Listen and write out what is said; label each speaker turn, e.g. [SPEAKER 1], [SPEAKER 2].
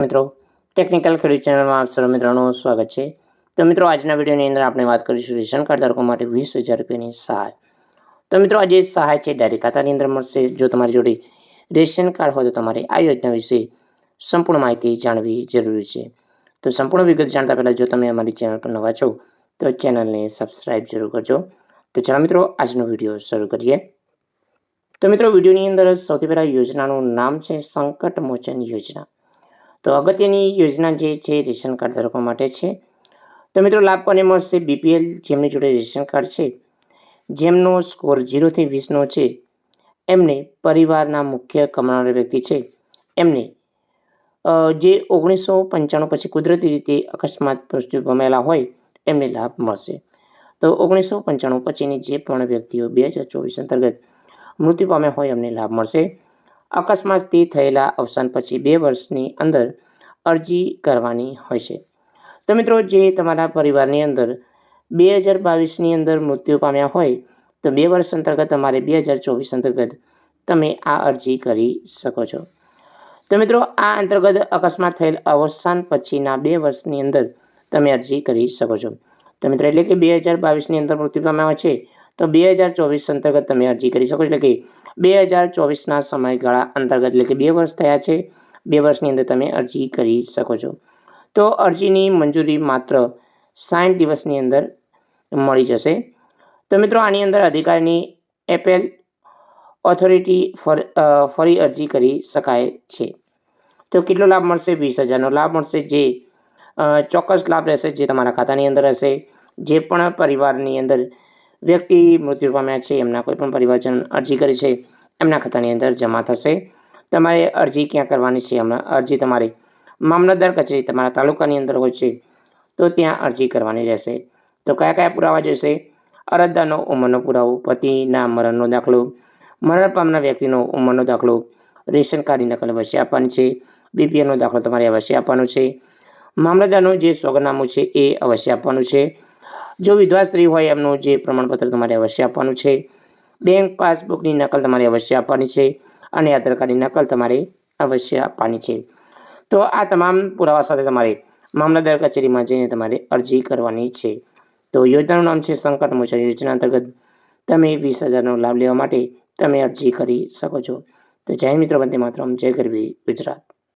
[SPEAKER 1] મિત્રો ટેકનિકલ ખેડૂત ચેનલમાં સર્વ મિત્રોનું સ્વાગત છે. તો મિત્રો, આજના વિડીયોની અંદર આપણે વાત કરીશું રેશન કાર્ડ ધારકો માટે વીસ હજાર રૂપિયાની સહાય. તો મિત્રો આ સહાય છે ડાયરેક્ટ ખાતાની અંદર મળશે. જો તમારી જોડે રેશન કાર્ડ હોય તો તમારે આ યોજના વિશે સંપૂર્ણ માહિતી જાણવી જરૂરી છે. તો સંપૂર્ણ વિગત જાણતા પહેલાં જો તમે અમારી ચેનલ પર નવા છો, તો ચેનલને સબસ્ક્રાઇબ જરૂર કરજો. તો ચાલો મિત્રો, આજનો વીડિયો શરૂ કરીએ. તો મિત્રો, વિડીયોની અંદર સૌથી પહેલાં યોજનાનું નામ છે સંકટ મોચન યોજના. તો અગત્યની યોજના જે છે રેશન કાર્ડ ધારકો માટે છે. તો મિત્રો, લાભ કોને મળશે બીપીએલ જેમની જોડે રેશન કાર્ડ છે, જેમનો સ્કોર જીરોથી વીસનો છે, એમને પરિવારના મુખ્ય કમાનાર વ્યક્તિ છે. એમને જે ઓગણીસો પંચાણું પછી કુદરતી રીતે અકસ્માત મૃત્યુ પામેલા હોય, એમને લાભ મળશે. તો ઓગણીસો પંચાણું પછીની જે પણ વ્યક્તિઓ બે હજાર ચોવીસ અંતર્ગત મૃત્યુ પામ્યા હોય, એમને લાભ મળશે. અકસ્માતથી થયેલા અવસાન પછી બે વર્ષની અંદર અરજી કરવાની હોય છે. તો મિત્રો, જે તમારા પરિવારની અંદર બે હજાર બાવીસની અંદર મૃત્યુ પામ્યા હોય, તો બે વર્ષ અંતર્ગત તમારે બે હજાર ચોવીસ અંતર્ગત તમે આ અરજી કરી શકો છો. તો મિત્રો, આ અંતર્ગત અકસ્માત થયેલ અવસાન પછીના બે વર્ષની અંદર તમે અરજી કરી શકો છો. તો મિત્રો, એટલે કે બે હજાર બાવીસની અંદર મૃત્યુ પામ્યા છે તો બે હજાર ચોવીસ અંતર્ગત તમે અરજી કરી શકો છો. એટલે કે બે હજાર ચોવીસના સમયગાળા અંતર્ગત એટલે કે બે વર્ષ થયા છે. બે વર્ષની અંદર તમે અરજી કરી શકો છો. તો અરજીની મંજૂરી માત્ર સાઠ દિવસની અંદર મળી જશે. તો મિત્રો, આની અંદર અધિકારીની એપેલ ઓથોરિટી ફર ફરી અરજી કરી શકાય છે. તો કેટલો લાભ મળશે? વીસ હજારનો લાભ મળશે, જે ચોક્કસ લાભ રહેશે જે તમારા ખાતાની અંદર હશે. જે પણ પરિવારની અંદર વ્યક્તિ મૃત્યુ પામ્યા છે, એમના કોઈ પણ પરિવારજન અરજી કરી છે, એમના ખાતાની અંદર જમા થશે. તમારે અરજી ક્યાં કરવાની છે? અરજી તમારે મામલતદાર કચેરી, તમારા તાલુકાની અંદર હોય છે, તો ત્યાં અરજી કરવાની રહેશે. તો કયા કયા પુરાવા જોઈશે? અરજદારનો ઉંમરનો પુરાવો, પતિના મરણનો દાખલો, મરણ પામનાર વ્યક્તિનો ઉંમરનો દાખલો, રેશન કાર્ડની નકલ અવશ્ય આપવાની છે, બીપીએલનો દાખલો તમારે અવશ્ય આપવાનો છે. મામલતદારનું જે સોગનામું છે, એ અવશ્ય આપવાનું છે. જો વિધવા સ્ત્રી હોય, એમનું જે પ્રમાણપત્ર તમારે અવશ્ય આપવાનું છે. બેંક પાસબુકની નકલ તમારે અવશ્ય આપવાની છે અને આધાર કાર્ડની નકલ તમારે અવશ્ય આપવાની છે. તો આ તમામ પુરાવા સાથે તમારે મામલતદાર કચેરીમાં જઈને તમારે અરજી કરવાની છે. તો યોજનાનું નામ છે સંકટ મોચન યોજના અંતર્ગત તમે વીસ હજારનો લાભ લેવા માટે તમે અરજી કરી શકો છો. તો જય મિત્રો, વંદે માતરમ, જય ગરવી ગુજરાત.